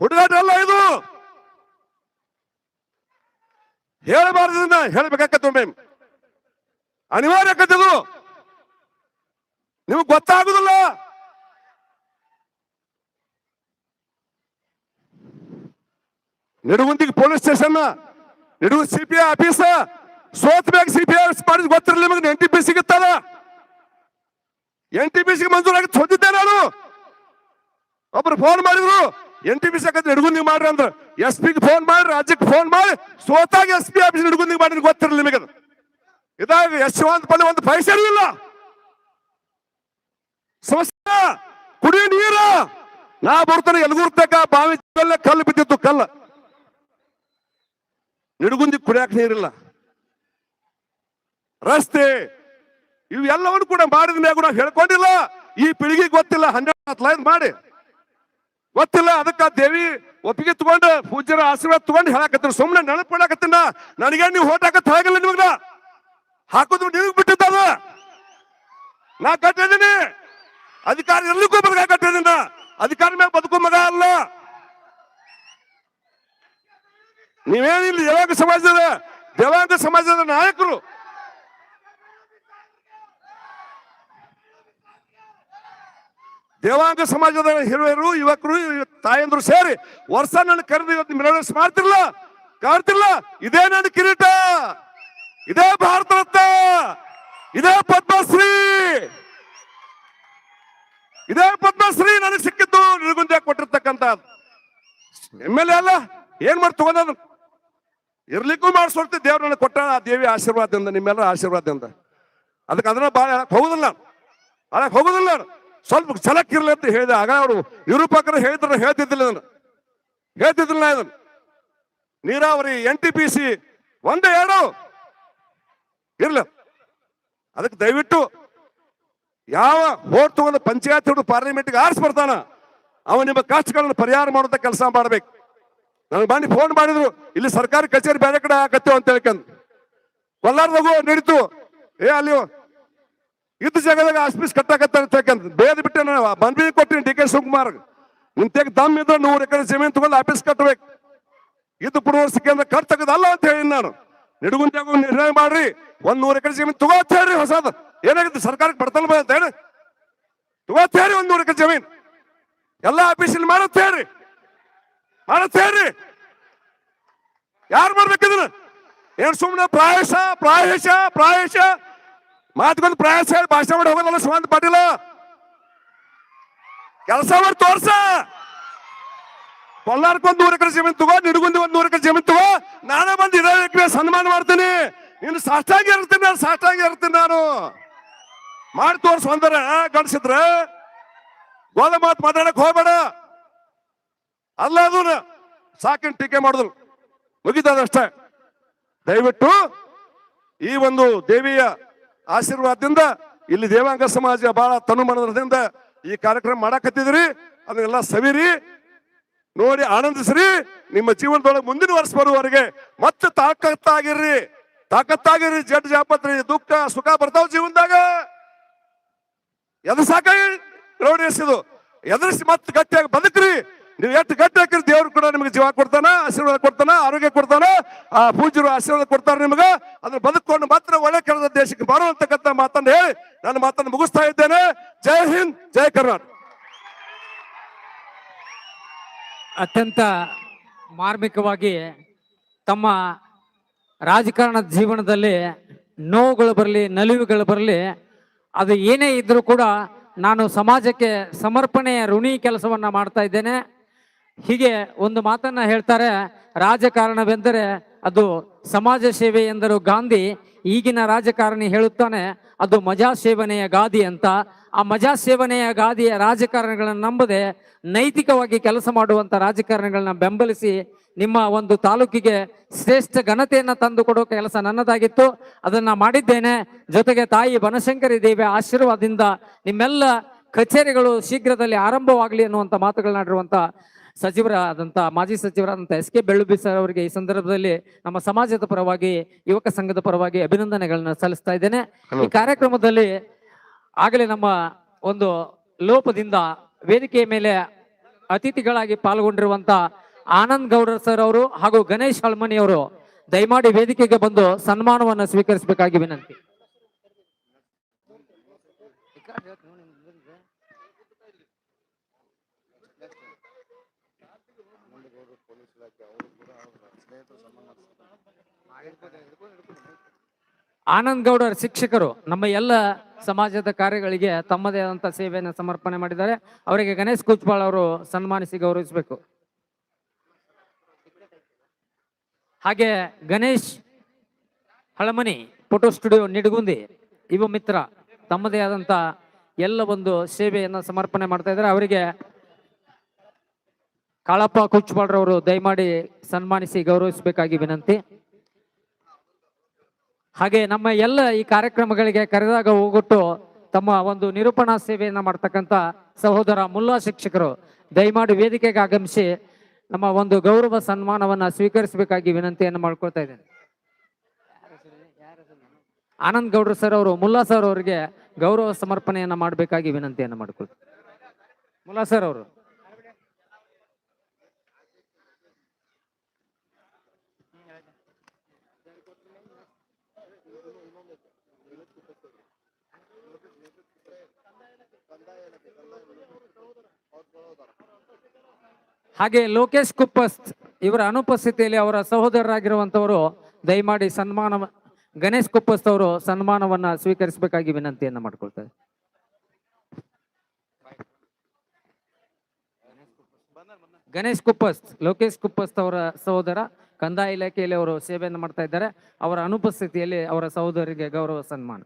ಹುಡುಗಾಟ ಅಲ್ಲ ಇದು ಹೇಳಬಾರ್ದನ್ನ ಹೇಳ್ಬೇಕಾಕತ್ತೊಮ್ಮೆ ಅನಿವಾರ್ಯ ಆಕತ್ತದು ನಿಮಗ್ ಗೊತ್ತಾಗುದಿಲ್ಲ? ನಿಡುಗುಂದಿಗೆ ಪೊಲೀಸ್ ಸ್ಟೇಷನ್, ನಿಡುಗು ಸಿ ಪಿ ಐ ಆಫೀಸ್, ಸೋತ್ ಮ್ಯಾಗ ಮಾಡಿದ್ ನಿಮಗೆ ಎನ್ ಟಿ ಪಿ ಸಿಗುತ್ತಲ್ಲ ಎನ್ ಟಿ ಪಿ ಸಿಗೆ ಮಂಜೂರಾಗಿ ಹೊಂದಿದ್ದೆ ನಾನು. ಒಬ್ರು ಫೋನ್ ಮಾಡಿದ್ರು. ಎನ್ ಟಿ ಪಿ ಸಾಕತ್ ನಿಡುಗುಂದಿಗೆ ಮಾಡ್ರಿ ಅಂದ್ರೆ ಎಸ್ ಪಿಗೆ ಫೋನ್ ಮಾಡಿ, ರಾಜ್ಯಕ್ಕೆ ಫೋನ್ ಮಾಡಿ ಸೋತಾಗಿ ಎಸ್ ಪಿ ಆಫೀಸ್ ನಿಡುಗುಂದಿಗೆ ಮಾಡಿ ಗೊತ್ತಿರಲಿಲ್ಲ ನಿಮಗೆ. ಇದಾಗ ಯಶವಂತ ಪಲ್ಲಿ ಒಂದು ಪೈಸೆ ಇಲ್ಲ ಸಮಸ್ಯೆ ಕುಡಿಯ ನೀರ. ನಾ ಬರ್ತಾನೆ ಎಲ್ಗುರ್ತಕ ಬಾವಿ ಕಲ್ಲ ಕಲ್ಲು ಬಿದ್ದಿತ್ತು, ಕಲ್ಲ. ನಿಡುಗುಂದಿ ಕುಡಿಯಾಕ ನೀರಿಲ್ಲ. ರಸ್ತೆ, ಇವೆಲ್ಲವನ್ನು ಕೂಡ ಮಾಡಿದ ಮ್ಯಾಗ ಕೂಡ ಹೇಳ್ಕೊಂಡಿಲ್ಲ. ಈ ಪೀಳಿಗೆ ಗೊತ್ತಿಲ್ಲ, ಹನ್ನೆರಡು ಲೈನ್ ಮಾಡಿ. ಗೊತ್ತಿಲ್ಲ, ಅದಕ್ಕ ದೇವಿ ಒಪ್ಪಿಗೆ ತಗೊಂಡು ಪೂಜ್ಯರ ಆಶೀರ್ವಾದ ತಗೊಂಡು ಹೇಳಕತ್ತೀನಿ. ಸುಮ್ಮನೆ ನೆನಪು ಮಾಡಕತ್ತೀನ ನನಗೆ ನೀವು ಹೋಟ್ ಹಾಗಲ್ಲ ನಿಮಗ. ಹಾಕೋದು ನಿಮಗೆ ಬಿಟ್ಟಿದ್ದದ ನಾ ಕಟ್ಟಿದ್ದೀನಿ. ಅಧಿಕಾರ ಎಲ್ಲಿಗೂ ಬದುಕ ಕಟ್ಟಿದ್ದೀನ ಅಧಿಕಾರ ಮೇಲೆ ಬದುಕೋ ಮಗ ಅಲ್ಲ. ನೀವೇನಿಲ್ಲ ದೇವಾಂಗ ಸಮಾಜದ ದೇವಾಂಗ ಸಮಾಜದ ನಾಯಕರು? ದೇವಾಂಗ ಸಮಾಜದ ಹಿರಿಯರು, ಯುವಕರು ತಾಯಂದ್ರು ಸೇರಿ ವರ್ಷ ನನ್ನ ಕರೆದು ಇವತ್ತು ಮೆರವಣಿಗೆ ಮಾಡ್ತಿರ್ಲ? ಕಾಡ್ತಿರ್ಲ ಇದೇ ನನ್ನ ಕಿರೀಟ! ಇದೇ ಭಾರತ ರತ್ನ! ಇದೇ ಪದ್ಮಶ್ರೀ! ಇದೇ ಪದ್ಮಶ್ರೀ ನನಗೆ ಸಿಕ್ಕಿದ್ದು ನಿರ್ಗುಂಜ ಕೊಟ್ಟಿರ್ತಕ್ಕಂತ. ಎಂ ಎಲ್ ಎ ಅಲ್ಲ, ಏನ್ ಮಾಡಿ ತಗೊಂಡ ಇರ್ಲಿಕ್ಕೂ ಮಾಡಿಸ್ಕೊಡ್ತಿ ದೇವ್ರ ನನಗೆ ಕೊಟ್ಟ ಆ ದೇವಿ ಆಶೀರ್ವಾದದಿಂದ, ನಿಮ್ಮೆಲ್ಲರ ಆಶೀರ್ವಾದದಿಂದ. ಅದಕ್ಕೆ ಅದನ್ನ ಭಾಳ ಹೋಗುದಿಲ್ಲ ನಾನು. ಹೋಗುದಿಲ್ಲ. ಸ್ವಲ್ಪ ಛಲಕ್ ಇರ್ಲಿ ಅಂತ ಹೇಳಿದೆ. ಆಗ ಅವರು ನಿರೂಪಕರು ಹೇಳಿದ್ರು ಹೇಳ್ತಿದ್ದಿಲ್ಲ ನಾನು. ಹೇಳ್ತಿದ್ದಿಲ್ಲ ನಾನು. ನೀರಾವರಿ ಎನ್ ಟಿ ಪಿ ಸಿ ಒಂದೇ ಎರಡು. ಇರ್ಲಿ. ಅದಕ್ಕೆ ದಯವಿಟ್ಟು ಯಾವ ಓಟ್ ತಗೊಂಡು ಪಂಚಾಯತ್ ಹಿಡಿದು ಪಾರ್ಲಿಮೆಂಟ್ಗೆ ಆರಿಸಿ ಅವ ನಿಮ್ಮ ಕಷ್ಟಗಳನ್ನು ಪರಿಹಾರ ಮಾಡುವಂತ ಕೆಲಸ ಮಾಡ್ಬೇಕು. ನನಗೆ ಬಂದು ಫೋನ್ ಮಾಡಿದ್ರು, ಇಲ್ಲಿ ಸರ್ಕಾರಿ ಕಚೇರಿ ಬೇರೆ ಕಡೆ ಆಗತ್ತೆ ಅಂತ ಹೇಳ್ಕೊಂಡು. ಕೊಲ್ಲಾರದಾಗು ನಡೀತು ಏ, ಅಲ್ಲಿ ಇದ್ದ ಜಾಗದಾಗ ಆಸ್ಪೀಸ್ ಕಟ್ಟಾಕತ್ತ ಬೇದ ಬಿಟ್ಟೆ ನಾನು. ಬಂದ್ಬಿ ಕೊಟ್ಟಿನಿ ಡಿ ಕೆ ಶಿವಕುಮಾರ್ ನಿಮ್ ದಮ್ ಇದ್ರೆ ನೂರು ಎಕರೆ ಜಮೀನ್ ತಗೊಂಡು ಆಫೀಸ್ ಕಟ್ಟಬೇಕು ಇದು ಪುನರ್ವಸತಿ ಕೇಂದ್ರ ಖರ್ಚು ತೆಗೆದಲ್ಲ ಅಂತ ಹೇಳಿ ನಾನು. ನಿಡುಗುಂದಿಯಾಗ ನಿರ್ಣಯ ಮಾಡ್ರಿ. ಒಂದ್ ನೂರು ಎಕರೆ ಜಮೀನ್ ತಗೋತ ಹೇಳ್ರಿ ಹೊಸದ. ಏನಾಗಿತ್ತು ಸರ್ಕಾರಕ್ಕೆ ಬಡತನ ಬಂತ ಹೇಳಿ. ತಗೋತ ಹೇಳ್ರಿ ಒಂದ್ ನೂರು ಎಕರೆ ಜಮೀನ್. ಎಲ್ಲ ಆಫೀಸಲ್ಲಿ ಮಾಡತ್ ಹೇಳ್ರಿ. ಮಾಡತ್ ಹೇಳ್ರಿ. ಯಾರು ಮಾಡ್ಬೇಕಿದ್ರು ಏನ್ ಸುಮ್ಮನೆ ಪ್ರಾಯಶ ಪ್ರಾಯಶ ಪ್ರಾಯಶ. ಮಾತುಕೊಂದು ಪ್ರಯಾಸ ಹೇಳಿ, ಭಾಷಣ ಮಾಡಿ ಹೋಗೋದಲ್ಲ ಸುಮಂತ್ ಪಾಟೀಲ? ಕೆಲಸ ಮಾಡಿ ತೋರ್ಸ. ಕೊಲ್ಲಾರಕ್ಕೆ ಒಂದ್ ನೂರು ಎಕರೆ ಜಮೀನು ತಗೋ ನಿಡಗುಂದಿ ಒಂದು ನೂರ ಎಕರೆ ಜಮೀನು ತಗೋ. ನಾನೇ ಬಂದು ಎಕರೆ ಸನ್ಮಾನ ಮಾಡ್ತೀನಿ. ನೀನು ಸಾಷ್ಟಾಗಿ ಇರ್ತೀನಿ ನಾನು ಸಾಷ್ಟಾಗಿ ಇರ್ತೀನಿ ನಾನು. ಮಾಡಿ ತೋರ್ಸು ಅಂದ್ರ ಗಣಿಸಿದ್ರ ಗೋದ ಮಾತು ಮಾತಾಡಕ್ ಹೋಗ್ಬೇಡ. ಅಲ್ಲ, ಅದು ಸಾಕಿನ ಟೀಕೆ ಮಾಡಿದ್ರು ಮುಗಿತದಷ್ಟೇ. ದಯವಿಟ್ಟು ಈ ಒಂದು ದೇವಿಯ ಆಶೀರ್ವಾದದಿಂದ ಇಲ್ಲಿ ದೇವಾಂಗ ಸಮಾಜ ಬಹಳ ತನುಮನದಿಂದ ಈ ಕಾರ್ಯಕ್ರಮ ಮಾಡಾಕತ್ತಿದ್ರಿ. ಅದನ್ನೆಲ್ಲ ಸವಿರಿ, ನೋಡಿ ಆನಂದಿಸ್ರಿ. ನಿಮ್ಮ ಜೀವನದೊಳಗೆ ಮುಂದಿನ ವರ್ಷ ಬರುವವರೆಗೆ ಮತ್ತೆ ತಾಕತ್ತಾಗಿರ್ರಿ. ತಾಕತ್ತಾಗಿರ್ರಿ. ಜಡ್ ಜಾಪತ್ರಿ, ದುಃಖ, ಸುಖ ಬರ್ತಾವ ಜೀವನದಾಗ. ಸಾಕ ಇದು ಎದುರಿಸಿ ಮತ್ತೆ ಗಟ್ಟಿಯಾಗಿ ಬದುಕ್ರಿ. ನೀವು ಎಷ್ಟು ಗಟ್ಟಿ ಹಾಕಿರಿ ದೇವ್ರು ಕೂಡ ನಿಮಗೆ ಜೀವ ಕೊಡ್ತಾನ, ಆಶೀರ್ವಾದ ಕೊಡ್ತಾನ, ಆರೋಗ್ಯ ಕೊಡ್ತಾನ, ಆ ಪೂಜರು ಆಶೀರ್ವಾದ ಕೊಡ್ತಾರೆ ನಿಮಗೆ. ಅದನ್ನ ಬದುಕೊಂಡು ಮಾತ್ರ ಒಳ್ಳೆ ಕೆಲಸ ದೇಶಕ್ಕೆ ಬರುವಂತಕ್ಕಂಥ ಮಾತನ್ನು ಹೇಳಿ ನನ್ನ ಮಾತನ್ನು ಮುಗಿಸ್ತಾ ಇದ್ದೇನೆ. ಜೈ ಹಿಂದ್, ಜೈ ಕರ್ನಾಟಕ. ಅತ್ಯಂತ ಮಾರ್ಮಿಕವಾಗಿ ತಮ್ಮ ರಾಜಕಾರಣ ಜೀವನದಲ್ಲಿ ನೋವುಗಳು ಬರಲಿ, ನಲಿವುಗಳು ಬರಲಿ, ಅದು ಏನೇ ಇದ್ರೂ ಕೂಡ ನಾನು ಸಮಾಜಕ್ಕೆ ಸಮರ್ಪಣೆಯ ಋಣಿ ಕೆಲಸವನ್ನು ಮಾಡ್ತಾ ಇದ್ದೇನೆ. ಹೀಗೆ ಒಂದು ಮಾತನ್ನ ಹೇಳ್ತಾರೆ. ರಾಜಕಾರಣವೆಂದರೆ ಅದು ಸಮಾಜ ಸೇವೆ ಎಂದರು ಗಾಂಧಿ. ಈಗಿನ ರಾಜಕಾರಣಿ ಹೇಳುತ್ತಾನೆ, ಅದು ಮಜಾ ಸೇವನೆಯ ಗಾದಿ ಅಂತ. ಆ ಮಜಾ ಸೇವನೆಯ ಗಾದಿಯ ರಾಜಕಾರಣಿಗಳನ್ನು ನಂಬದೆ ನೈತಿಕವಾಗಿ ಕೆಲಸ ಮಾಡುವಂತ ರಾಜಕಾರಣಿಗಳನ್ನ ಬೆಂಬಲಿಸಿ ನಿಮ್ಮ ಒಂದು ತಾಲೂಕಿಗೆ ಶ್ರೇಷ್ಠ ಘನತೆಯನ್ನು ತಂದು ಕೊಡೋ ಕೆಲಸ ನನ್ನದಾಗಿತ್ತು. ಅದನ್ನ ಮಾಡಿದ್ದೇನೆ. ಜೊತೆಗೆ ತಾಯಿ ಬನಶಂಕರಿ ದೇವಿಯ ಆಶೀರ್ವಾದದಿಂದ ನಿಮ್ಮೆಲ್ಲ ಕಚೇರಿಗಳು ಶೀಘ್ರದಲ್ಲಿ ಆರಂಭವಾಗಲಿ ಅನ್ನುವಂಥ ಮಾತುಗಳನ್ನಾಡಿರುವಂತ ಸಚಿವರಾದಂಥ ಮಾಜಿ ಸಚಿವರಾದಂಥ ಎಸ್ ಕೆ ಬೆಳ್ಳುಬಿ ಸರ್ ಅವರಿಗೆ ಈ ಸಂದರ್ಭದಲ್ಲಿ ನಮ್ಮ ಸಮಾಜದ ಪರವಾಗಿ ಯುವಕ ಸಂಘದ ಪರವಾಗಿ ಅಭಿನಂದನೆಗಳನ್ನ ಸಲ್ಲಿಸ್ತಾ ಇದ್ದೇನೆ. ಈ ಕಾರ್ಯಕ್ರಮದಲ್ಲಿ ಆಗಲೇ ನಮ್ಮ ಒಂದು ಲೋಪದಿಂದ ವೇದಿಕೆಯ ಮೇಲೆ ಅತಿಥಿಗಳಾಗಿ ಪಾಲ್ಗೊಂಡಿರುವಂತ ಆನಂದ್ ಗೌಡರ್ ಸರ್ ಅವರು ಹಾಗೂ ಗಣೇಶ್ ಹಳ್ಮನಿ ಅವರು ದಯಮಾಡಿ ವೇದಿಕೆಗೆ ಬಂದು ಸನ್ಮಾನವನ್ನು ಸ್ವೀಕರಿಸಬೇಕಾಗಿ ವಿನಂತಿ. ಆನಂದ್ ಗೌಡರ್ ಶಿಕ್ಷಕರು ನಮ್ಮ ಎಲ್ಲ ಸಮಾಜದ ಕಾರ್ಯಗಳಿಗೆ ತಮ್ಮದೇ ಆದಂತ ಸೇವೆಯನ್ನು ಸಮರ್ಪಣೆ ಮಾಡಿದ್ದಾರೆ. ಅವರಿಗೆ ಗಣೇಶ್ ಕೂಚ್ಪಾಳ್ ಅವರು ಸನ್ಮಾನಿಸಿ ಗೌರವಿಸಬೇಕು. ಹಾಗೆ ಗಣೇಶ್ ಹಳಮನಿ ಫೋಟೋ ಸ್ಟುಡಿಯೋ ನಿಡಗುಂದಿ ಯುವ ಮಿತ್ರ, ತಮ್ಮದೇ ಆದಂತ ಎಲ್ಲ ಒಂದು ಸೇವೆಯನ್ನು ಸಮರ್ಪಣೆ ಮಾಡ್ತಾ ಇದ್ದಾರೆ. ಅವರಿಗೆ ಕಾಳಪ್ಪ ಕುಚ್ಪಾಳ್ರವರು ದಯಮಾಡಿ ಸನ್ಮಾನಿಸಿ ಗೌರವಿಸಬೇಕಾಗಿ ವಿನಂತಿ. ಹಾಗೆ ನಮ್ಮ ಎಲ್ಲ ಈ ಕಾರ್ಯಕ್ರಮಗಳಿಗೆ ಕರೆದಾಗ ಹೋಗೊಟ್ಟು ತಮ್ಮ ಒಂದು ನಿರೂಪಣಾ ಸೇವೆಯನ್ನು ಮಾಡ್ತಕ್ಕಂಥ ಸಹೋದರ ಮುಲ್ಲಾ ಶಿಕ್ಷಕರು, ದಯಮಾಡಿ ವೇದಿಕೆಗೆ ಆಗಮಿಸಿ ನಮ್ಮ ಒಂದು ಗೌರವ ಸನ್ಮಾನವನ್ನ ಸ್ವೀಕರಿಸಬೇಕಾಗಿ ವಿನಂತಿಯನ್ನು ಮಾಡ್ಕೊಳ್ತಾ ಇದ್ದೇನೆ. ಆನಂದ್ ಗೌಡ್ರ ಸರ್ ಅವರು, ಮುಲ್ಲಾ ಸರ್ ಅವರಿಗೆ ಗೌರವ ಸಮರ್ಪಣೆಯನ್ನ ಮಾಡಬೇಕಾಗಿ ವಿನಂತಿಯನ್ನು ಮಾಡ್ಕೊಳ್ತಾರೆ ಮುಲ್ಲಾ ಸರ್ ಅವರು. ಹಾಗೆ ಲೋಕೇಶ್ ಕುಪ್ಪಸ್ ಇವರ ಅನುಪಸ್ಥಿತಿಯಲ್ಲಿ ಅವರ ಸಹೋದರರಾಗಿರುವಂತವರು ದಯಮಾಡಿ ಸನ್ಮಾನ ಗಣೇಶ್ ಕುಪ್ಪಸ್ ಅವರು ಸನ್ಮಾನವನ್ನ ಸ್ವೀಕರಿಸಬೇಕಾಗಿ ವಿನಂತಿಯನ್ನ ಮಾಡ್ಕೊಳ್ತಾರೆ ಗಣೇಶ್ ಕುಪ್ಪಸ್ ಲೋಕೇಶ್ ಕುಪ್ಪಸ್ ಅವರ ಸಹೋದರ ಕಂದಾಯ ಇಲಾಖೆಯಲ್ಲಿ ಅವರು ಸೇವೆಯನ್ನು ಮಾಡ್ತಾ ಇದ್ದಾರೆ. ಅವರ ಅನುಪಸ್ಥಿತಿಯಲ್ಲಿ ಅವರ ಸಹೋದರಿಗೆ ಗೌರವ ಸನ್ಮಾನ.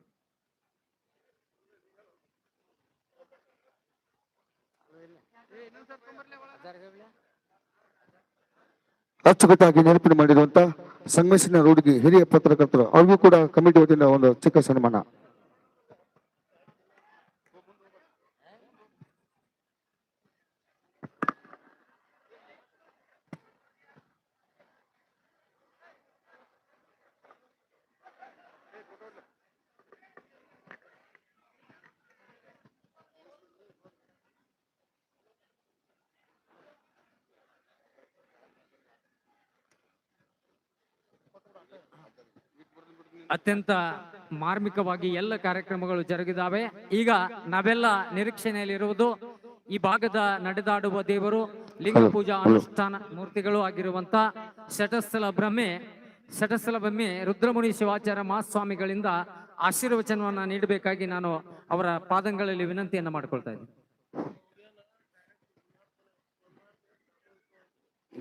ಅಚ್ಚುಕಟ್ಟಾಗಿ ನೆನಪಿನ ಮಾಡಿರುವಂತಹ ಸಂಗಮೇಶನ ರೋಡ್ಗೆ ಹಿರಿಯ ಪತ್ರಕರ್ತರು ಅವ್ರಿಗೂ ಕೂಡ ಕಮಿಟಿ ವತಿಯಿಂದ ಒಂದು ಚಿಕ್ಕ ಸನ್ಮಾನ. ಅತ್ಯಂತ ಮಾರ್ಮಿಕವಾಗಿ ಎಲ್ಲ ಕಾರ್ಯಕ್ರಮಗಳು ಜರುಗಿದಾವೆ. ಈಗ ನಾವೆಲ್ಲ ನಿರೀಕ್ಷಣೆಯಲ್ಲಿರುವುದು ಈ ಭಾಗದ ನಡೆದಾಡುವ ದೇವರು ಲಿಂಗ ಪೂಜಾ ಅನುಷ್ಠಾನ ಮೂರ್ತಿಗಳು ಆಗಿರುವಂತ ಶಟಸ್ಥಲ ಭ್ರಮೆ ಶಟಸ್ಥಲ ಭ್ರಮೆ ರುದ್ರಮುನಿ ಶಿವಾಚಾರ್ಯ ಮಹಾಸ್ವಾಮಿಗಳಿಂದ ಆಶೀರ್ವಚನವನ್ನ ನೀಡಬೇಕಾಗಿ ನಾನು ಅವರ ಪಾದಂಗಳಲ್ಲಿ ವಿನಂತಿಯನ್ನ ಮಾಡಿಕೊಳ್ತಾ ಇದ್ದೀನಿ.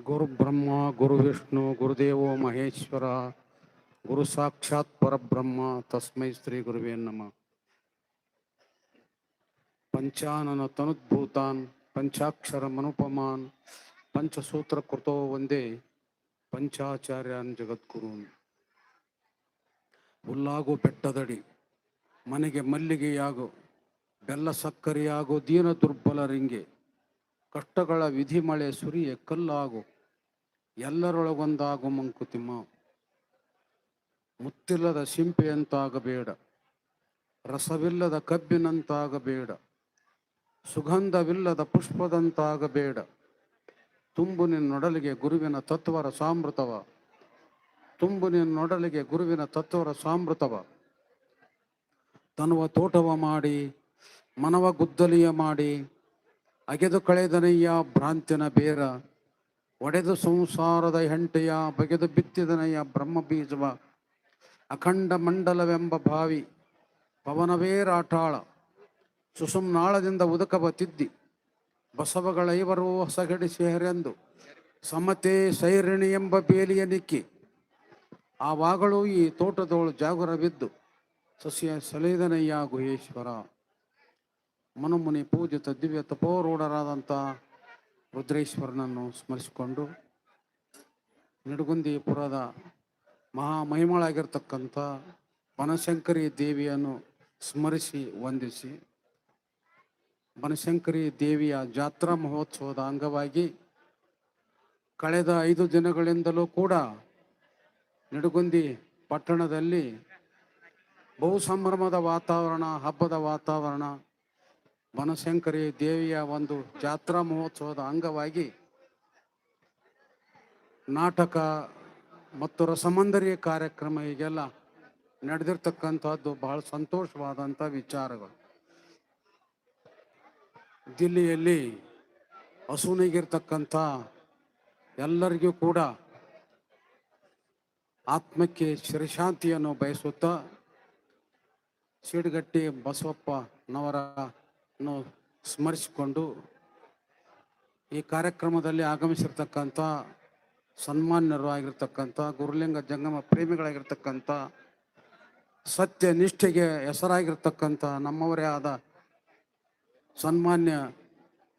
ಗುರು ಬ್ರಹ್ಮ ಗುರು ವಿಷ್ಣು ಗುರುದೇವೋ ಮಹೇಶ್ವರ ಗುರು ಸಾಕ್ಷಾತ್ ಪರಬ್ರಹ್ಮ, ತಸ್ಮೈ ಸ್ತ್ರೀ ಗುರುವೇ ನಮ. ಪಂಚಾನನ ತನುದ್ಭೂತಾನ್ ಪಂಚಾಕ್ಷರ ಮನುಪಮಾನ್ ಪಂಚಸೂತ್ರ ಕೃತೋ ಒಂದೇ ಪಂಚಾಚಾರ್ಯಾನ್ ಜಗದ್ಗುರುನ್. ಹುಲ್ಲಾಗು ಬೆಟ್ಟದಡಿ, ಮನೆಗೆ ಮಲ್ಲಿಗೆಯಾಗು, ಬೆಲ್ಲ ಸಕ್ಕರೆಯಾಗು ದೀನ ದುರ್ಬಲರಿಂಗೆ ಕಷ್ಟಗಳ ವಿಧಿ ಮಳೆ ಸುರಿಯ ಕಲ್ಲಾಗು, ಎಲ್ಲರೊಳಗೊಂದಾಗು ಮಂಕುತಿಮ್ಮ. ಮುತ್ತಿಲ್ಲದ ಸಿಂಪೆಯಂತಾಗಬೇಡ ರಸವಿಲ್ಲದ ಕಬ್ಬಿನಂತಾಗಬೇಡ. ಸುಗಂಧವಿಲ್ಲದ ಪುಷ್ಪದಂತಾಗಬೇಡ. ತುಂಬು ನಿನ್ನೊಡಲಿಗೆ ಗುರುವಿನ ತತ್ವರ ಸಾಮೃತವ. ತುಂಬು ನಿನ್ನೊಡಲಿಗೆ ಗುರುವಿನ ತತ್ವರ ಸಾಮೃತವ. ತನುವ ತೋಟವ ಮಾಡಿ, ಮನವ ಗುದ್ದಲಿಯ ಮಾಡಿ, ಅಗೆದು ಕಳೆದನಯ್ಯ ಭ್ರಾಂತಿನ ಬೇರ, ಒಡೆದು ಸಂಸಾರದ ಹೆಂಟೆಯ ಬಗೆದು ಬಿತ್ತಿದನೆಯ ಬ್ರಹ್ಮ ಬೀಜವ. ಅಖಂಡ ಮಂಡಲವೆಂಬ ಭಾವಿ, ಪವನವೇ ರಾಟಾಳ ಸುಸುಮ್ನಾಳದಿಂದ ತಿದ್ದಿ, ಬಸವಗಳ ಐವರು ಹೊಸಗಡಿಸಿ ಹೆರೆಂದು ಸಮತೆ ಸೈರಣಿ ಎಂಬ ಬೇಲಿಯ ನಿಕ್ಕಿ ಆವಾಗಳು ಈ ತೋಟದೋಳು ಜಾಗುರವಿದ್ದು, ಸಸ್ಯ ಸಲೇದನಯ್ಯ ಗುಹೇಶ್ವರ. ಮನುಮುನಿ ಪೂಜಿತ ದಿವ್ಯ ತಪೋರೂಢರಾದಂಥ ರುದ್ರೇಶ್ವರನನ್ನು ಸ್ಮರಿಸಿಕೊಂಡು, ನಿಡಗುಂದಿಪುರದ ಮಹಾಮಹಿಮಳಾಗಿರ್ತಕ್ಕಂಥ ಬನಶಂಕರಿ ದೇವಿಯನ್ನು ಸ್ಮರಿಸಿ, ವಂದಿಸಿ. ಬನಶಂಕರಿ ದೇವಿಯ ಜಾತ್ರಾ ಮಹೋತ್ಸವದ ಅಂಗವಾಗಿ ಕಳೆದ ಐದು ದಿನಗಳಿಂದಲೂ ಕೂಡ ನಿಡಗುಂದಿ ಪಟ್ಟಣದಲ್ಲಿ ಬಹು ಸಂಭ್ರಮದ ವಾತಾವರಣ, ಹಬ್ಬದ ವಾತಾವರಣ, ಬನಶಂಕರಿ ದೇವಿಯ ಒಂದು ಜಾತ್ರಾ ಮಹೋತ್ಸವದ ಅಂಗವಾಗಿ ನಾಟಕ ಮತ್ತು ರಸಮಂದರಿ ಕಾರ್ಯಕ್ರಮ ಈಗೆಲ್ಲ ನಡೆದಿರ್ತಕ್ಕಂಥದ್ದು ಬಹಳ ಸಂತೋಷವಾದಂಥ ವಿಚಾರಗಳು. ದಿಲ್ಲಿಯಲ್ಲಿ ಹಸುನಿಗಿರ್ತಕ್ಕಂಥ ಎಲ್ಲರಿಗೂ ಕೂಡ ಆತ್ಮಕ್ಕೆ ಶಿರಶಾಂತಿಯನ್ನು ಬಯಸುತ್ತಾ ಸಿಡ್ಗಟ್ಟಿ ಬಸವಪ್ಪನವರನ್ನು ಸ್ಮರಿಸಿಕೊಂಡು ಈ ಕಾರ್ಯಕ್ರಮದಲ್ಲಿ ಆಗಮಿಸಿರ್ತಕ್ಕಂಥ ಸನ್ಮಾನ್ಯರು ಆಗಿರ್ತಕ್ಕಂಥ ಗುರುಲಿಂಗ ಜಂಗಮ ಪ್ರೇಮಿಗಳಾಗಿರ್ತಕ್ಕಂಥ, ಸತ್ಯ ನಿಷ್ಠೆಗೆ ಹೆಸರಾಗಿರ್ತಕ್ಕಂಥ ನಮ್ಮವರೇ ಆದ ಸನ್ಮಾನ್ಯ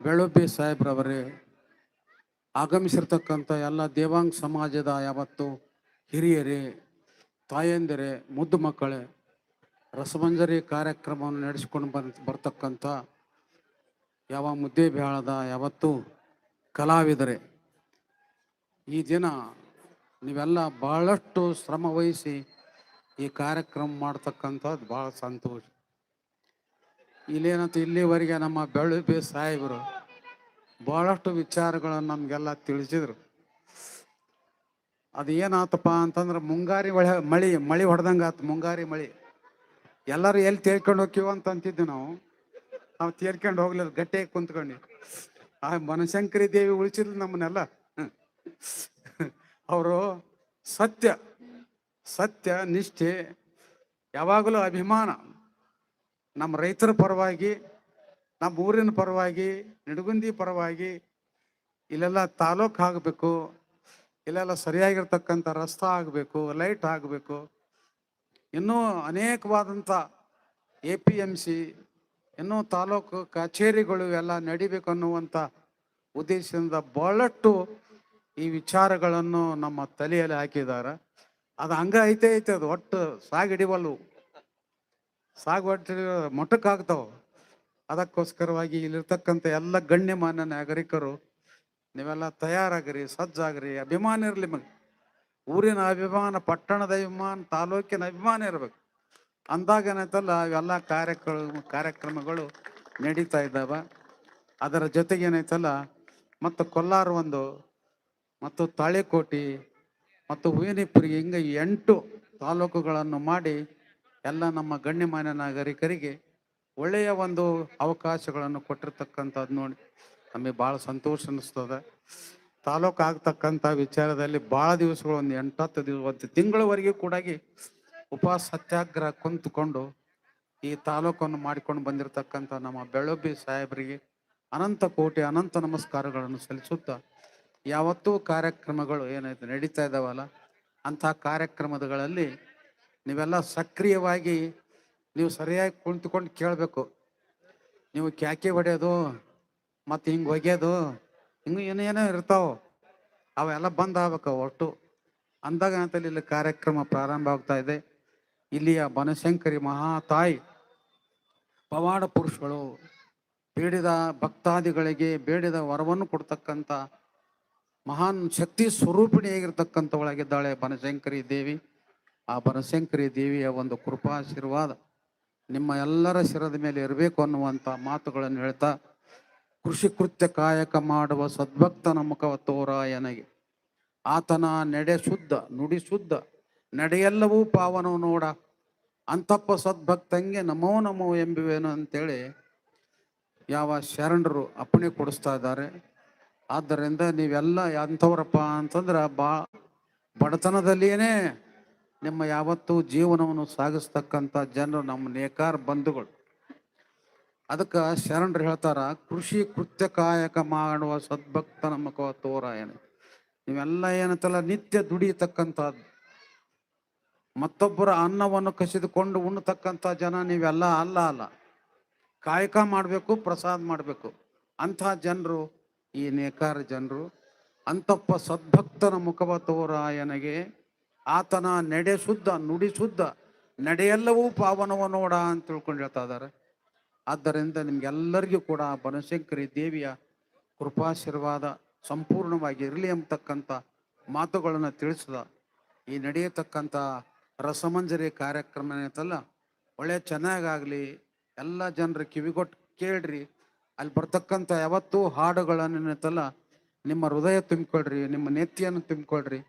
ಬೆಳೊಬ್ಬೆ ಸಾಹೇಬ್ರವರೇ, ಆಗಮಿಸಿರ್ತಕ್ಕಂಥ ಎಲ್ಲ ದೇವಾಂಗ ಸಮಾಜದ ಯಾವತ್ತು ಹಿರಿಯರೇ, ತಾಯಂದಿರೇ, ಮುದ್ದು ಮಕ್ಕಳೇ, ರಸಮಂಜರಿ ಕಾರ್ಯಕ್ರಮವನ್ನು ನಡೆಸಿಕೊಂಡು ಬಂದ್, ಬರ್ತಕ್ಕಂಥ ಯಾವ ಮುದ್ದೆ ಬೇಳದ ಯಾವತ್ತು ಕಲಾವಿದರೇ. ಈ ದಿನ ನೀವೆಲ್ಲ ಬಹಳಷ್ಟು ಶ್ರಮ ವಹಿಸಿ ಈ ಕಾರ್ಯಕ್ರಮ ಮಾಡ್ತಕ್ಕಂಥದ್ದು ಭಾಳ ಸಂತೋಷ. ಇಲ್ಲೇನಂತ ಇಲ್ಲಿವರೆಗೆ ನಮ್ಮ ಬೆಳುಬೆ ಸಾಹೇಬರು ಬಹಳಷ್ಟು ವಿಚಾರಗಳನ್ನು ನಮಗೆಲ್ಲ ತಿಳಿಸಿದ್ರು. ಅದು ಏನಾತಪ್ಪ ಅಂತಂದ್ರೆ ಮುಂಗಾರಿ ಒಳ ಮಳಿ ಮಳಿ ಹೊಡೆದಂಗೆ ಆತು ಮುಂಗಾರಿ ಮಳಿ. ಎಲ್ಲರೂ ಎಲ್ಲಿ ತೇರ್ಕೊಂಡು ಹೋಗ್ತೀವ ಅಂತ ಅಂತಿದ್ದೆ ನಾವು. ನಾವು ತೇರ್ಕೊಂಡು ಹೋಗ್ಲಿಲ್ಲ, ಗಟ್ಟಿಯಾಗಿ ಕುಂತ್ಕೊಂಡು ಆ ಬನಶಂಕರಿ ದೇವಿ ಉಳಿಸಿದ್ಲು ನಮ್ಮನ್ನೆಲ್ಲ. ಅವರು ಸತ್ಯ ಸತ್ಯ, ನಿಷ್ಠೆ, ಯಾವಾಗಲೂ ಅಭಿಮಾನ. ನಮ್ಮ ರೈತರ ಪರವಾಗಿ, ನಮ್ಮ ಊರಿನ ಪರವಾಗಿ, ನಿಡಗುಂದಿ ಪರವಾಗಿ ಇಲ್ಲೆಲ್ಲ ತಾಲೂಕು ಆಗಬೇಕು, ಇಲ್ಲೆಲ್ಲ ಸರಿಯಾಗಿರ್ತಕ್ಕಂಥ ರಸ್ತೆ ಆಗಬೇಕು ಲೈಟ್ ಆಗಬೇಕು. ಇನ್ನೂ ಅನೇಕವಾದಂಥ ಎ ಪಿ ಎಂ ಸಿ ಇನ್ನೂ ತಾಲೂಕು ಕಚೇರಿಗಳು ಎಲ್ಲ ನಡಿಬೇಕು ಅನ್ನುವಂಥ ಉದ್ದೇಶದಿಂದ ಬಹಳಷ್ಟು ಈ ವಿಚಾರಗಳನ್ನು ನಮ್ಮ ತಲೆಯಲ್ಲಿ ಹಾಕಿದಾರ ಅದು ಹಂಗ ಐತೆ ಐತೆ, ಅದು ಒಟ್ಟು ಸಾಗಿಡಿವಲ್ಲು ಸಾಗು ಒಟ್ಟು ಮೊಟ್ಟಕ್ಕಾಗ್ತಾವ ಅದಕ್ಕೋಸ್ಕರವಾಗಿ ಇಲ್ಲಿರ್ತಕ್ಕಂಥ ಎಲ್ಲ ಗಣ್ಯಮಾನ್ಯ ನಾಗರಿಕರು, ನೀವೆಲ್ಲ ತಯಾರಾಗ್ರಿ, ಸಜ್ಜಾಗ್ರಿ, ಅಭಿಮಾನ ಇರಲಿ ನಿಮಗೆ. ಊರಿನ ಅಭಿಮಾನ, ಪಟ್ಟಣದ ಅಭಿಮಾನ, ತಾಲೂಕಿನ ಅಭಿಮಾನ ಇರಬೇಕು. ಅಂದಾಗ ಏನಾಯ್ತಲ್ಲ ಇವೆಲ್ಲ ಕಾರ್ಯಕ್ರಮ, ಕಾರ್ಯಕ್ರಮಗಳು ನಡೀತಾ ಇದ್ದಾವ. ಅದರ ಜೊತೆಗೆ ಏನಾಯ್ತಲ್ಲ, ಮತ್ತು ಕೊಲ್ಲಾರ ಒಂದು ಮತ್ತು ತಾಳೆಕೋಟಿ ಮತ್ತು ಹೂವಿನಿಪುರಿ ಹಿಂಗೆ ಎಂಟು ತಾಲೂಕುಗಳನ್ನು ಮಾಡಿ ಎಲ್ಲ ನಮ್ಮ ಗಣ್ಯಮಾನ್ಯ ನಾಗರಿಕರಿಗೆ ಒಳ್ಳೆಯ ಒಂದು ಅವಕಾಶಗಳನ್ನು ಕೊಟ್ಟಿರ್ತಕ್ಕಂಥದ್ದು ನೋಡಿ. ನಮಗೆ ಭಾಳ ಸಂತೋಷ ಅನ್ನಿಸ್ತದೆ. ತಾಲೂಕು ಆಗ್ತಕ್ಕಂಥ ವಿಚಾರದಲ್ಲಿ ಭಾಳ ದಿವಸಗಳು ಒಂದು ಎಂಟತ್ತು ದಿವಸ ಒಂದು ತಿಂಗಳವರೆಗೆ ಕೂಡ ಉಪವಾಸ ಸತ್ಯಾಗ್ರಹ ಕುಂತ್ಕೊಂಡು ಈ ತಾಲೂಕನ್ನು ಮಾಡಿಕೊಂಡು ಬಂದಿರತಕ್ಕಂಥ ನಮ್ಮ ಬೆಳ್ಳೊಬ್ಬಿ ಸಾಹೇಬರಿಗೆ ಅನಂತ ಕೋಟಿ ಅನಂತ ನಮಸ್ಕಾರಗಳನ್ನು ಸಲ್ಲಿಸುತ್ತಾ ಯಾವತ್ತೂ ಕಾರ್ಯಕ್ರಮಗಳು ಏನಾಯ್ತು, ನಡೀತಾ ಇದ್ದಾವಲ್ಲ ಅಂಥ ಕಾರ್ಯಕ್ರಮಗಳಲ್ಲಿ ನೀವೆಲ್ಲ ಸಕ್ರಿಯವಾಗಿ ನೀವು ಸರಿಯಾಗಿ ಕುಳಿತುಕೊಂಡು ಕೇಳಬೇಕು. ನೀವು ಕ್ಯಾಕೆ ಹೊಡೆಯೋದು, ಮತ್ತು ಹಿಂಗೆ ಒಗೆಯೋದು, ಹಿಂಗೆ ಏನೇನೋ ಇರ್ತಾವೆ, ಅವೆಲ್ಲ ಬಂದ್ ಆಗ್ಬೇಕು ಒಟ್ಟು. ಅಂದಾಗ ಅಂತಲ್ಲಿ ಇಲ್ಲಿ ಕಾರ್ಯಕ್ರಮ ಪ್ರಾರಂಭ ಆಗ್ತಾ ಇದೆ. ಇಲ್ಲಿಯ ಬನಶಂಕರಿ ಮಹಾತಾಯಿ ಪವಾಡ ಪುರುಷಗಳು ಬೇಡಿದ ಭಕ್ತಾದಿಗಳಿಗೆ ಬೇಡಿದ ವರವನ್ನು ಕೊಡ್ತಕ್ಕಂಥ ಮಹಾನ್ ಶಕ್ತಿ ಸ್ವರೂಪಿಣಿಯಾಗಿರ್ತಕ್ಕಂಥವಳಾಗಿದ್ದಾಳೆ ಬನಶಂಕರಿ ದೇವಿ. ಆ ಬನಶಂಕರಿ ದೇವಿಯ ಒಂದು ಕೃಪಾಶೀರ್ವಾದ ನಿಮ್ಮ ಎಲ್ಲರ ಶಿರದ ಮೇಲೆ ಇರಬೇಕು ಅನ್ನುವಂಥ ಮಾತುಗಳನ್ನು ಹೇಳ್ತಾ, ಕೃಷಿ ಕೃತ್ಯ ಕಾಯಕ ಮಾಡುವ ಸದ್ಭಕ್ತನ ಮುಖವ ತೋರಾಯನಿಗೆ. ಆತನ ನಡೆ ಶುದ್ಧ, ನುಡಿ ಶುದ್ಧ, ನಡೆಯೆಲ್ಲವೂ ಪಾವನವು ನೋಡ. ಅಂತಪ್ಪ ಸದ್ಭಕ್ತಂಗೆ ನಮೋ ನಮೋ ಎಂಬುವೇನು ಅಂತೇಳಿ ಯಾವ ಶರಣರು ಅಪ್ಪಣೆ ಕೊಡಿಸ್ತಾ ಇದ್ದಾರೆ. ಆದ್ದರಿಂದ ನೀವೆಲ್ಲ ಎಂಥವ್ರಪ್ಪ ಅಂತಂದ್ರೆ ಬಾ ಬಡತನದಲ್ಲಿಯೇ ನಿಮ್ಮ ಯಾವತ್ತೂ ಜೀವನವನ್ನು ಸಾಗಿಸ್ತಕ್ಕಂಥ ಜನರು ನಮ್ಮ ನೇಕಾರ ಬಂಧುಗಳು. ಅದಕ್ಕೆ ಶರಣರು ಹೇಳ್ತಾರ, ಕೃಷಿ ಕೃತ್ಯ ಕಾಯಕ ಮಾಡುವ ಸದ್ಭಕ್ತ ನಮ್ಮ ತೋರ ಏನು ನೀವೆಲ್ಲ ಏನಂತಲ್ಲ, ನಿತ್ಯ ದುಡಿಯತಕ್ಕಂಥದ್ದು. ಮತ್ತೊಬ್ಬರ ಅನ್ನವನ್ನು ಕಸಿದುಕೊಂಡು ಉಣ್ಣತಕ್ಕಂಥ ಜನ ನೀವೆಲ್ಲ ಅಲ್ಲ ಅಲ್ಲ. ಕಾಯಕ ಮಾಡಬೇಕು, ಪ್ರಸಾದ ಮಾಡಬೇಕು. ಅಂಥ ಜನರು ಈ ನೇಕಾರ ಜನರು ಅಂತಪ್ಪ ಸದ್ಭಕ್ತನ ಮುಖವ ತೋರಾಯನಿಗೆ ಆತನ ನಡೆ ಶುದ್ಧ, ನುಡಿ ಶುದ್ಧ, ನಡೆಯೆಲ್ಲವೂ ಪಾವನವ ನೋಡ ಅಂತ ತಿಳ್ಕೊಂಡು ಹೇಳ್ತಾ ಇದ್ದಾರೆ. ಆದ್ದರಿಂದ ನಿಮ್ಗೆಲ್ಲರಿಗೂ ಕೂಡ ಬನಶಂಕರಿ ದೇವಿಯ ಕೃಪಾಶೀರ್ವಾದ ಸಂಪೂರ್ಣವಾಗಿ ಇರಲಿ ಎಂಬತಕ್ಕಂಥ ಮಾತುಗಳನ್ನು ತಿಳಿಸಿದ ಈ ನಡೆಯತಕ್ಕಂಥ ರಸಮಂಜರಿ ಕಾರ್ಯಕ್ರಮ ಏನೈತಲ್ಲ ಒಳ್ಳೆ ಚೆನ್ನಾಗಾಗಲಿ, ಎಲ್ಲ ಜನರು ಕಿವಿಗೊಟ್ಟು ಕೇಳ್ರಿ. ಅಲ್ಲಿ ಬರ್ತಕ್ಕಂಥ ಯಾವತ್ತೂ ಹಾಡುಗಳನ್ನೆತ್ತಲ್ಲ ನಿಮ್ಮ ಹೃದಯ ತುಂಬಿಕೊಳ್ರಿ, ನಿಮ್ಮ ನೆತ್ತಿಯನ್ನು ತುಂಬಿಕೊಳ್ರಿ,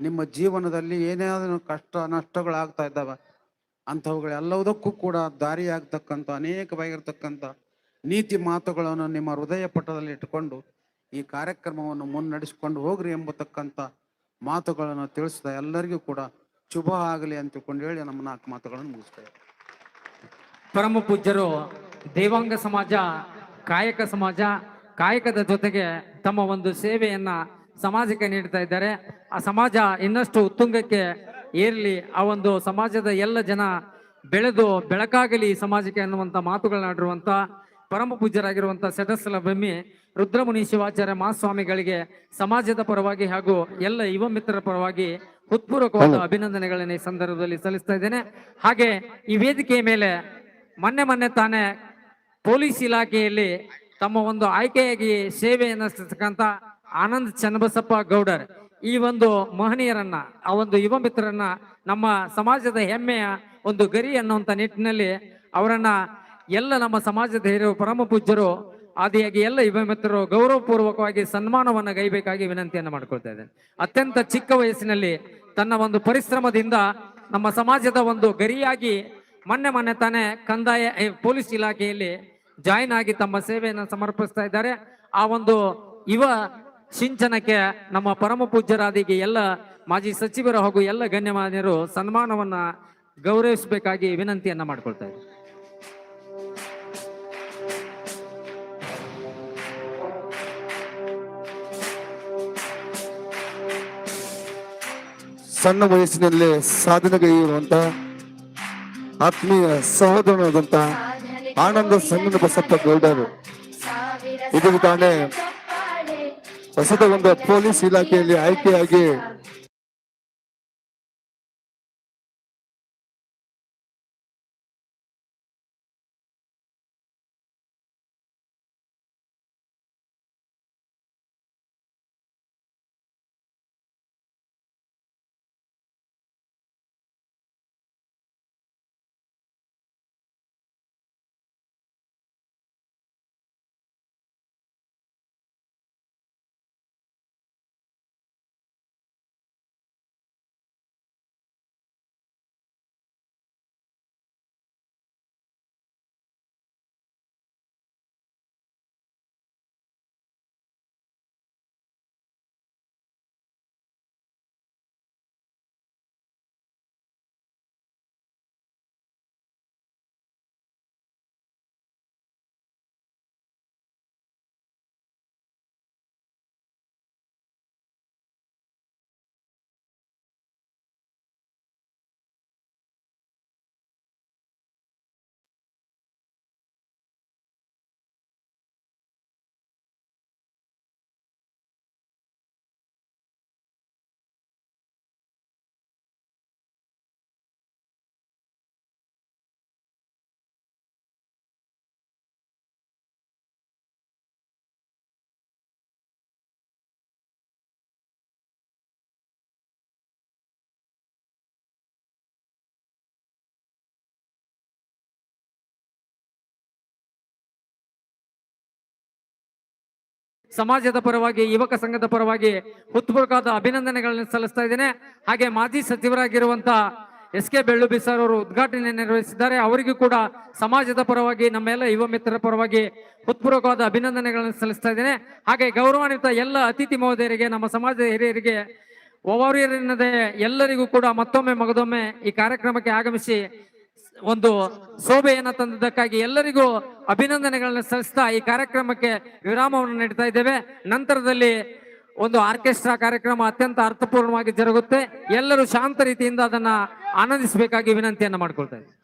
ನಿಮ್ಮ ಜೀವನದಲ್ಲಿ ಏನಾದರೂ ಕಷ್ಟ ನಷ್ಟಗಳಾಗ್ತಾ ಇದ್ದಾವೆ ಎಲ್ಲವುದಕ್ಕೂ ಕೂಡ ದಾರಿಯಾಗ್ತಕ್ಕಂಥ, ಅನೇಕವಾಗಿರ್ತಕ್ಕಂಥ ನೀತಿ ಮಾತುಗಳನ್ನು ನಿಮ್ಮ ಹೃದಯ ಪಟದಲ್ಲಿ ಇಟ್ಟುಕೊಂಡು ಈ ಕಾರ್ಯಕ್ರಮವನ್ನು ಮುನ್ನಡೆಸಿಕೊಂಡು ಹೋಗ್ರಿ ಎಂಬತಕ್ಕಂಥ ಮಾತುಗಳನ್ನು ತಿಳಿಸಿದ ಎಲ್ಲರಿಗೂ ಕೂಡ ಶುಭ ಆಗಲಿ ಅಂತ ತಿಳ್ಕೊಂಡು ಹೇಳಿ ನಮ್ಮ ನಾಲ್ಕು ಮಾತುಗಳನ್ನು ಮುಗಿಸ್ತೇವೆ. ಪರಮ ಪೂಜ್ಯರು, ದೇವಾಂಗ ಸಮಾಜ ಕಾಯಕ ಸಮಾಜ ಕಾಯಕದ ಜೊತೆಗೆ ತಮ್ಮ ಒಂದು ಸೇವೆಯನ್ನ ಸಮಾಜಕ್ಕೆ ನೀಡ್ತಾ ಇದ್ದಾರೆ. ಆ ಸಮಾಜ ಇನ್ನಷ್ಟು ಉತ್ತುಂಗಕ್ಕೆ ಏರಲಿ ಆ ಒಂದು ಸಮಾಜದ ಎಲ್ಲ ಜನ ಬೆಳೆದು ಬೆಳಕಾಗಲಿ ಈ ಸಮಾಜಕ್ಕೆ ಅನ್ನುವಂಥ ಮಾತುಗಳನ್ನಾಡಿರುವಂಥ ಪರಮ ಪೂಜ್ಯರಾಗಿರುವಂಥ ಸೆಟಸ್ಥಲ ಬೆಮ್ಮಿ ರುದ್ರಮುನಿ ಶಿವಾಚಾರ್ಯ ಮಹಾಸ್ವಾಮಿಗಳಿಗೆ ಸಮಾಜದ ಪರವಾಗಿ ಹಾಗೂ ಎಲ್ಲ ಯುವ ಮಿತ್ರರ ಪರವಾಗಿ ಹೃತ್ಪೂರ್ವಕವಾದ ಅಭಿನಂದನೆಗಳನ್ನು ಈ ಸಂದರ್ಭದಲ್ಲಿ ಸಲ್ಲಿಸ್ತಾ ಇದ್ದೇನೆ. ಹಾಗೆ ಈ ವೇದಿಕೆಯ ಮೇಲೆ ಮೊನ್ನೆ ಮೊನ್ನೆ ತಾನೇ ಪೊಲೀಸ್ ಇಲಾಖೆಯಲ್ಲಿ ತಮ್ಮ ಒಂದು ಆಯ್ಕೆಯಾಗಿ ಸೇವೆಯನ್ನು ಸಲ್ಲಿಸ್ತಕ್ಕಂಥ ಆನಂದ್ ಚನ್ನಬಸಪ್ಪ ಗೌಡರ್. ಈ ಒಂದು ಮಹನೀಯರನ್ನ, ಆ ಒಂದು ಯುವ ಮಿತ್ರರನ್ನ ನಮ್ಮ ಸಮಾಜದ ಹೆಮ್ಮೆಯ ಒಂದು ಗರಿ ಅನ್ನುವಂತ ನಿಟ್ಟಿನಲ್ಲಿ ಅವರನ್ನ ಎಲ್ಲ ನಮ್ಮ ಸಮಾಜದ ಹಿರಿಯರು, ಪರಮ ಪೂಜ್ಯರು, ಆದಿಯಾಗಿ ಎಲ್ಲ ಯುವ ಮಿತ್ರರು ಗೌರವಪೂರ್ವಕವಾಗಿ ಸನ್ಮಾನವನ್ನು ಗೈಬೇಕಾಗಿ ವಿನಂತಿಯನ್ನು ಮಾಡ್ಕೊಳ್ತಾ ಅತ್ಯಂತ ಚಿಕ್ಕ ವಯಸ್ಸಿನಲ್ಲಿ ತನ್ನ ಒಂದು ಪರಿಶ್ರಮದಿಂದ ನಮ್ಮ ಸಮಾಜದ ಒಂದು ಗರಿಯಾಗಿ ಮೊನ್ನೆ ಮೊನ್ನೆ ತಾನೇ ಕಂದಾಯ ಪೊಲೀಸ್ ಇಲಾಖೆಯಲ್ಲಿ ಜಾಯಿನ್ ಆಗಿ ತಮ್ಮ ಸೇವೆಯನ್ನು ಸಮರ್ಪಿಸ್ತಾ ಇದ್ದಾರೆ. ಆ ಒಂದು ಯುವ ಸಿಂಚನಕ್ಕೆ ನಮ್ಮ ಪರಮ ಪೂಜ್ಯರಾದಿಗೆ ಎಲ್ಲ ಮಾಜಿ ಸಚಿವರು ಹಾಗೂ ಎಲ್ಲ ಗಣ್ಯಮಾನ್ಯರು ಸನ್ಮಾನವನ್ನ ಗೌರವಿಸಬೇಕಾಗಿ ವಿನಂತಿಯನ್ನ ಮಾಡ್ಕೊಳ್ತಾ ಇದ್ದಾರೆ ಸಣ್ಣ ವಯಸ್ಸಿನಲ್ಲೇ ಸಾಧನೆಗೈಯುವಂತ ಆತ್ಮೀಯ ಸಹೋದರನಾದಂತ ಆನಂದ ಸಂಗನ ಬಸಪ್ಪ ಗೌಡರು. ಇದೀಗ ತಾನೇ ಹೊಸದ ಒಂದು ಪೊಲೀಸ್ ಇಲಾಖೆಯಲ್ಲಿ ಆಯ್ಕೆಯಾಗಿ ಸಮಾಜದ ಪರವಾಗಿ, ಯುವಕ ಸಂಘದ ಪರವಾಗಿ ಹುತ್ಪೂರ್ವಕಾದ ಅಭಿನಂದನೆಗಳನ್ನು ಸಲ್ಲಿಸ್ತಾ ಇದ್ದೇನೆ. ಹಾಗೆ ಮಾಜಿ ಸಚಿವರಾಗಿರುವಂತ ಎಸ್ ಕೆ ಬೆಳ್ಳುಬಿ ಸರ್ ಅವರು ಉದ್ಘಾಟನೆ ನೆರವೇರಿಸಿದ್ದಾರೆ ಅವರಿಗೂ ಕೂಡ ಸಮಾಜದ ಪರವಾಗಿ ನಮ್ಮೆಲ್ಲ ಯುವ ಮಿತ್ರರ ಪರವಾಗಿ ಹೃತ್ಪೂರ್ವಕವಾದ ಅಭಿನಂದನೆಗಳನ್ನು ಸಲ್ಲಿಸ್ತಾ ಇದ್ದೇನೆ. ಹಾಗೆ ಗೌರವಾನ್ವಿತ ಎಲ್ಲ ಅತಿಥಿ ಮಹೋದಯರಿಗೆ, ನಮ್ಮ ಸಮಾಜದ ಹಿರಿಯರಿಗೆ ಒವರಿಯರೆನ್ನದೆ ಎಲ್ಲರಿಗೂ ಕೂಡ ಮತ್ತೊಮ್ಮೆ, ಮಗದೊಮ್ಮೆ ಈ ಕಾರ್ಯಕ್ರಮಕ್ಕೆ ಆಗಮಿಸಿ ಒಂದು ಶೋಭೆಯನ್ನ ತಂದದಕ್ಕಾಗಿ ಎಲ್ಲರಿಗೂ ಅಭಿನಂದನೆಗಳನ್ನ ಸಲ್ಲಿಸ್ತಾ ಈ ಕಾರ್ಯಕ್ರಮಕ್ಕೆ ವಿರಾಮವನ್ನು ನೀಡ್ತಾ ಇದ್ದೇವೆ. ನಂತರದಲ್ಲಿ ಒಂದು ಆರ್ಕೆಸ್ಟ್ರಾ ಕಾರ್ಯಕ್ರಮ ಅತ್ಯಂತ ಅರ್ಥಪೂರ್ಣವಾಗಿ ಜರುಗುತ್ತೆ. ಎಲ್ಲರೂ ಶಾಂತ ರೀತಿಯಿಂದ ಅದನ್ನ ಆನಂದಿಸಬೇಕಾಗಿ ವಿನಂತಿಯನ್ನ ಮಾಡ್ಕೊಳ್ತಾ ಇದ್ದೇವೆ.